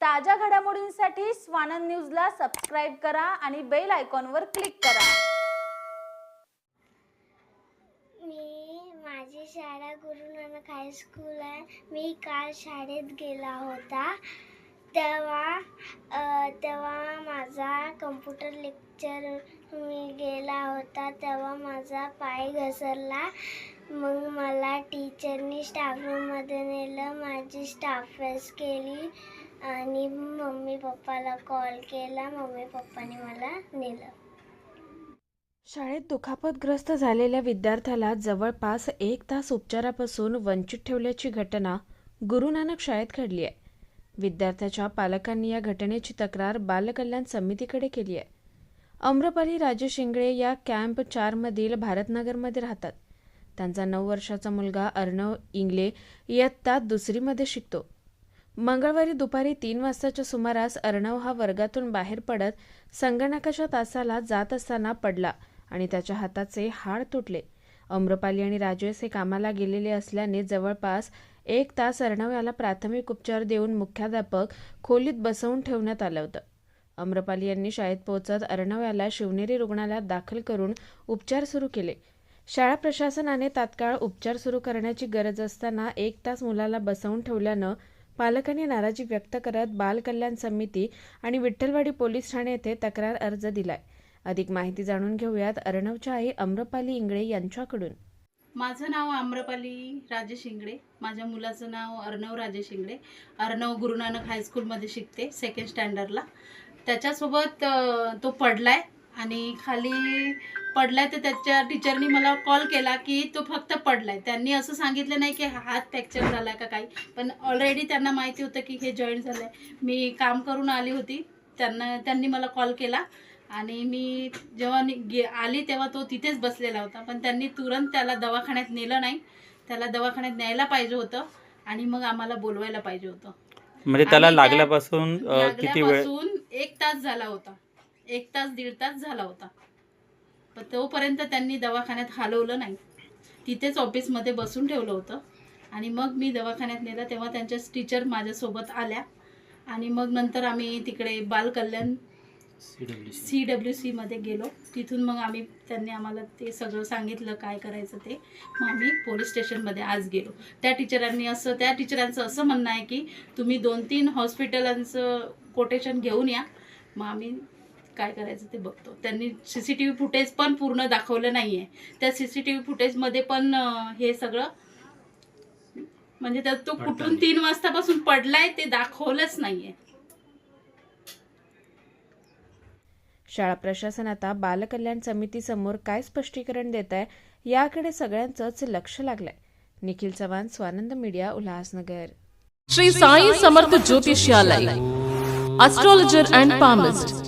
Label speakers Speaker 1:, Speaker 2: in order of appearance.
Speaker 1: ताज्या घडामोडींसाठी स्वानंद न्यूजला सबस्क्राईब करा आणि बेल आयकॉनवर क्लिक करा.
Speaker 2: मी माझी शाळा गुरु नानक हायस्कूल आहे. मी काल शाळेत गेला होता. तेव्हा तेव्हा माझा कम्प्युटर लेक्चर मी गेला होता. तेव्हा माझा पाय घसरला. मग मला टीचरनी स्टाफ रूममध्ये नेलं. माझी स्टाफ फेस केली आणि मम्मी पप्पाला कॉल केला. मम्मी पप्पाने मला नेलं.
Speaker 3: शाळेत दुखापतग्रस्त झालेल्या विद्यार्थ्याला जवळपास एक तास उपचारापासून वंचित ठेवल्याची घटना गुरु नानक शाळेत घडली आहे. विद्यार्थ्याच्या पालकांनी या घटनेची तक्रार बालकल्याण समितीकडे केली आहे. अम्रपाली राजे शिंगळे या कॅम्प चारमधील भारतनगरमध्ये राहतात. त्यांचा नऊ वर्षाचा मुलगा अर्णव इंगले इयत्ता दुसरीमध्ये शिकतो. मंगळवारी दुपारी तीन वाजताच्या सुमारास अर्णव हा वर्गातून बाहेर पडत संगणकाच्या तासाला जात असताना पडला आणि त्याच्या हाताचे हाड तुटले. अम्रपाली आणि राजेश हे कामाला गेलेले असल्याने जवळपास एक तास अर्णव याला प्राथमिक उपचार देऊन मुख्याध्यापक खोलीत बसवून ठेवण्यात आलं होतं. अम्रपाली यांनी शाळेत पोहोचत अर्णव याला शिवनेरी रुग्णालयात दाखल करून उपचार सुरू केले. शाळा प्रशासनाने तात्काळ उपचार सुरू करण्याची गरज असताना एक तास मुलाला बसवून ठेवल्यानं पालकांनी नाराजी व्यक्त करत बाल कल्याण समिती आणि विठ्ठलवाडी पोलीस ठाणे येथे तक्रार अर्ज दिलाय. अधिक माहिती जाणून घेऊयात अर्णवच्या आई अम्रपाली इंगळे यांच्याकडून.
Speaker 4: माझं नाव आम्रपाली राजे शिंगडे माझ्या मुलाचं नाव अर्णव राजे शिंगडे अर्णव गुरुनानक हायस्कूलमध्ये शिकते सेकंड स्टँडर्डला त्याच्यासोबत तो पडलाय आणि खाली पडलाय तर त्याच्या टीचरनी मला कॉल केला की तो फक्त पडलाय. त्यांनी असं सांगितलं नाही की हात फ्रॅक्चर झाला का काही. पण ऑलरेडी त्यांना माहिती होतं की हे जॉईंट झालं आहे मी काम करून आली होती. त्यांना त्यांनी मला कॉल केला. आणि मी जेव्हा गे आली तेव्हा तो तिथेच बसलेला होता. पण त्यांनी तुरंत त्याला दवाखान्यात नेलं नाही. त्याला दवाखान्यात न्यायला पाहिजे होतं. आणि मग आम्हाला बोलवायला पाहिजे होतं.
Speaker 5: म्हणजे त्याला लागल्यापासून अ, किती वेळ
Speaker 4: लागल्यापासून एक तास झाला होता. एक तास दीड तास झाला होता. पण तोपर्यंत त्यांनी दवाखान्यात हलवलं नाही. तिथेच ऑफिसमध्ये बसून ठेवलं होतं. आणि मग मी दवाखान्यात नेलं तेव्हा त्यांच्या टीचर माझ्यासोबत आल्या. आणि मग नंतर आम्ही तिकडे बालकल्याण सी डब्ल्यू सीमध्ये गेलो. तिथून मग आम्ही त्यांनी आम्हाला ते सगळं सांगितलं काय करायचं ते. मग आम्ही पोलीस स्टेशनमध्ये आज गेलो. त्या टीचरांनी असं त्या टीचरांचं असं म्हणणं आहे की तुम्ही दोन तीन हॉस्पिटलांचं कोटेशन घेऊन या. मग आम्ही काय करायचं ते बघतो. त्यांनी C C T V footage पण पूर्ण दाखवलं नाही आहे त्या सी सी टी व्ही फुटेजमध्ये पण हे सगळं म्हणजे त्यात तो कुठून तीन वाजतापासून पडलाय ते दाखवलंच नाही आहे
Speaker 3: शाळा प्रशासन आता बालकल्याण समितीसमोर काय स्पष्टीकरण देत आहे याकडे सगळ्यांचंच लक्ष लागलंय. Nikhil Chavan Swanand media Ulhasnagar.
Speaker 6: Shri Sai Samarth astrologer and palmist